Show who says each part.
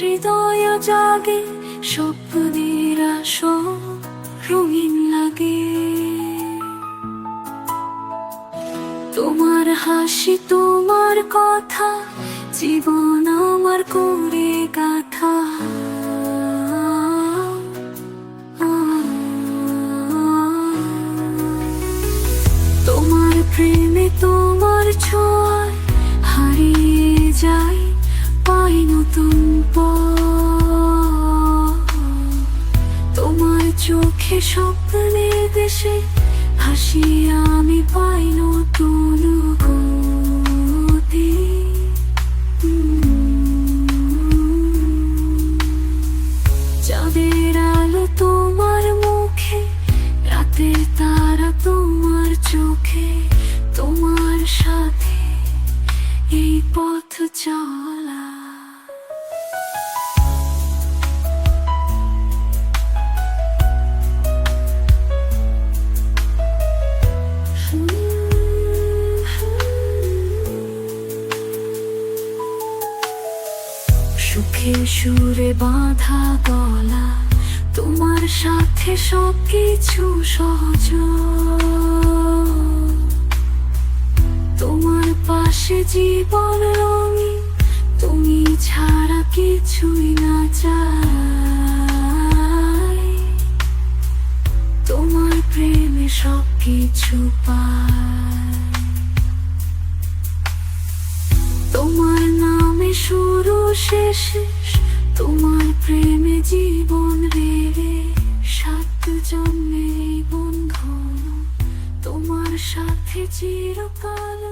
Speaker 1: হৃদয় জাগে লাগে। তোমার হাসি তোমার কথা জীবন আমার করে স্বপ্নের দেশে হাসি আমি পাই নতুন সুখে সুরে বাঁধা গলা, তোমার সাথে সব কিছু সহজ। তোমার পাশে জীবন রঙি তুমি ছাড়া কিছুই না চাই। তোমার প্রেমে সব কিছু পাই। শেষ তোমার প্রেমে জীবন রে সাত জন্মে বন্ধন। তোমার সাথে চিরকাল